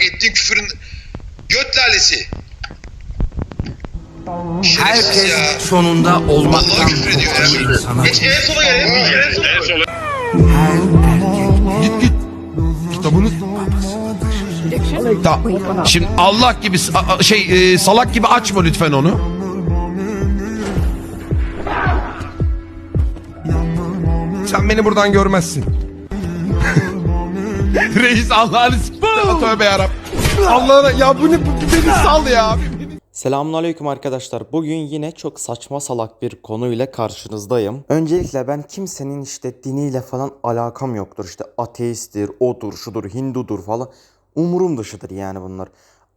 Ettiğin küfürün göt lalesi. Şerefsiz ya. Herkes sonunda olmaktan Vallahi küfür ediyor ya. Geç en sola gelelim. En sola. En sola. her erkek Git git. Kitabını... Ta, şimdi Allah gibi şey e, salak gibi açma lütfen onu. Sen beni buradan görmezsin. Reis Allah'ını s***. Tövbe yarabbim. Allah'ına ya bu ne bu, beni sal ya. Selamünaleyküm arkadaşlar. Bugün yine çok saçma salak bir konuyla karşınızdayım. Öncelikle ben kimsenin işte diniyle falan alakam yoktur. İşte ateisttir, odur, şudur, hindudur falan. Umurum dışıdır yani bunlar.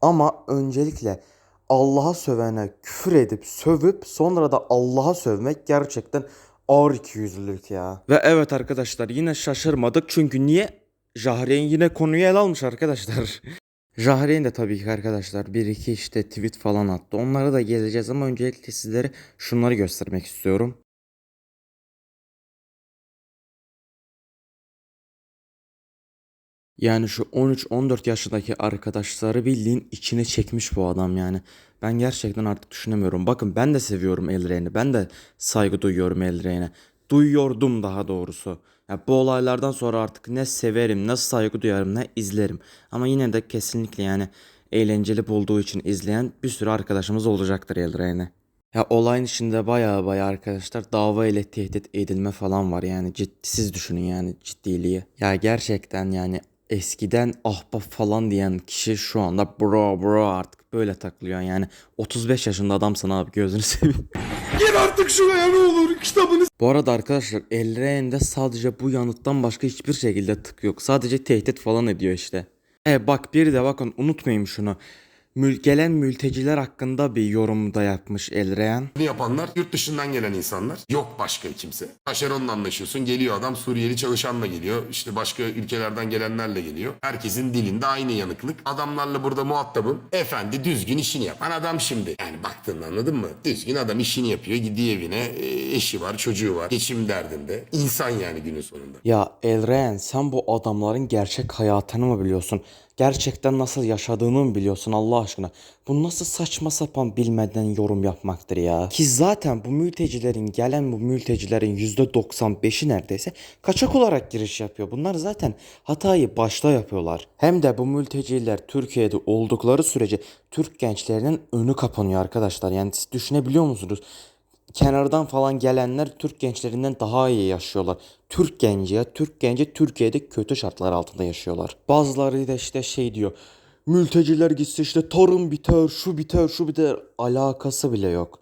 Ama öncelikle Allah'a sövene küfür edip sövüp sonra da Allah'a sövmek gerçekten ağır ikiyüzlülük ya. Ve evet arkadaşlar yine şaşırmadık çünkü niye? Jahreyn yine konuyu ele almış arkadaşlar. Jahreyn de tabii ki arkadaşlar bir iki işte tweet falan attı. Onlara da geleceğiz ama öncelikle sizlere şunları göstermek istiyorum. Yani şu 13-14 yaşındaki arkadaşları bildiğin içine çekmiş bu adam yani. Ben gerçekten artık düşünemiyorum. Bakın ben de seviyorum Elren'i. Ben de saygı duyuyorum Elren'e. Duyuyordum daha doğrusu. Ya bu olaylardan sonra artık ne severim, ne saygı duyarım, ne izlerim. Ama yine de kesinlikle yani eğlenceli bulduğu için izleyen bir sürü arkadaşımız olacaktır Elren'e. Ya olayın içinde baya baya arkadaşlar dava ile tehdit edilme falan var yani ciddisiz düşünün yani ciddiliği. Ya gerçekten yani eskiden ahbap falan diyen kişi şu anda bro bro artık böyle takılıyor yani 35 yaşında adamsın abi gözünü seveyim. Gir artık şuraya ne olur kitabını. Bu arada arkadaşlar Elren'de sadece bu yanıttan başka hiçbir şekilde tık yok. Sadece tehdit falan ediyor işte. E bak bir de bakın unutmayın şunu. Mül gelen mülteciler hakkında bir yorum da yapmış Elren. Bunu yapanlar yurt dışından gelen insanlar. Yok başka kimse. Taşeronla anlaşıyorsun. Geliyor adam Suriyeli çalışanla geliyor. İşte başka ülkelerden gelenlerle geliyor. Herkesin dilinde aynı yanıklık. Adamlarla burada muhatabım. Efendi düzgün işini yapan adam şimdi. Yani baktığında anladın mı? Düzgün adam işini yapıyor. Gidiyor evine. e, Eşi var, çocuğu var. Geçim derdinde. İnsan yani günün sonunda. Ya Elren sen bu adamların gerçek hayatını mı biliyorsun? Gerçekten nasıl yaşadığını mı biliyorsun Allah aşkına? Bu nasıl saçma sapan bilmeden yorum yapmaktır ya? Ki zaten bu mültecilerin gelen bu mültecilerin %95'i neredeyse kaçak olarak giriş yapıyor. Bunlar zaten hatayı başta yapıyorlar. Hem de bu mülteciler Türkiye'de oldukları sürece Türk gençlerinin önü kapanıyor arkadaşlar. Yani siz düşünebiliyor musunuz? kenardan falan gelenler Türk gençlerinden daha iyi yaşıyorlar. Türk genci ya Türk genci Türkiye'de kötü şartlar altında yaşıyorlar. Bazıları da işte şey diyor. Mülteciler gitse işte tarım biter, şu biter, şu biter. Alakası bile yok.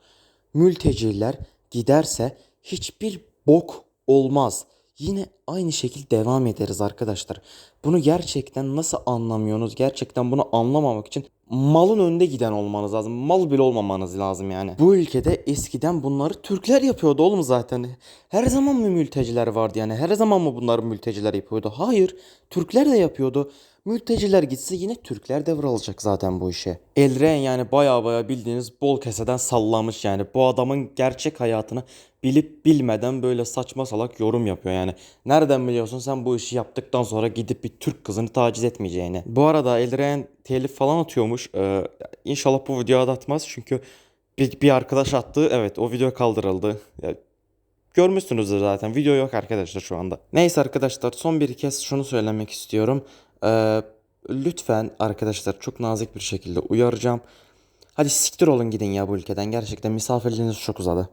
Mülteciler giderse hiçbir bok olmaz. Yine aynı şekilde devam ederiz arkadaşlar. Bunu gerçekten nasıl anlamıyorsunuz? Gerçekten bunu anlamamak için malın önde giden olmanız lazım. Mal bile olmamanız lazım yani. Bu ülkede eskiden bunları Türkler yapıyordu oğlum zaten. Her zaman mı mülteciler vardı yani? Her zaman mı bunları mülteciler yapıyordu? Hayır. Türkler de yapıyordu. Mülteciler gitse yine Türkler devralacak zaten bu işe. Elren yani baya baya bildiğiniz bol keseden sallamış yani. Bu adamın gerçek hayatını bilip bilmeden böyle saçma salak yorum yapıyor yani. Nereden biliyorsun sen bu işi yaptıktan sonra gidip bir Türk kızını taciz etmeyeceğini. Bu arada Elren telif falan atıyormuş. Ee, inşallah bu videoya da atmaz çünkü bir, bir arkadaş attı. Evet o video kaldırıldı. Ya, Görmüşsünüzdür zaten. Video yok arkadaşlar şu anda. Neyse arkadaşlar son bir kez şunu söylemek istiyorum. Ee, lütfen arkadaşlar çok nazik bir şekilde uyaracağım. Hadi siktir olun gidin ya bu ülkeden. Gerçekten misafirliğiniz çok uzadı.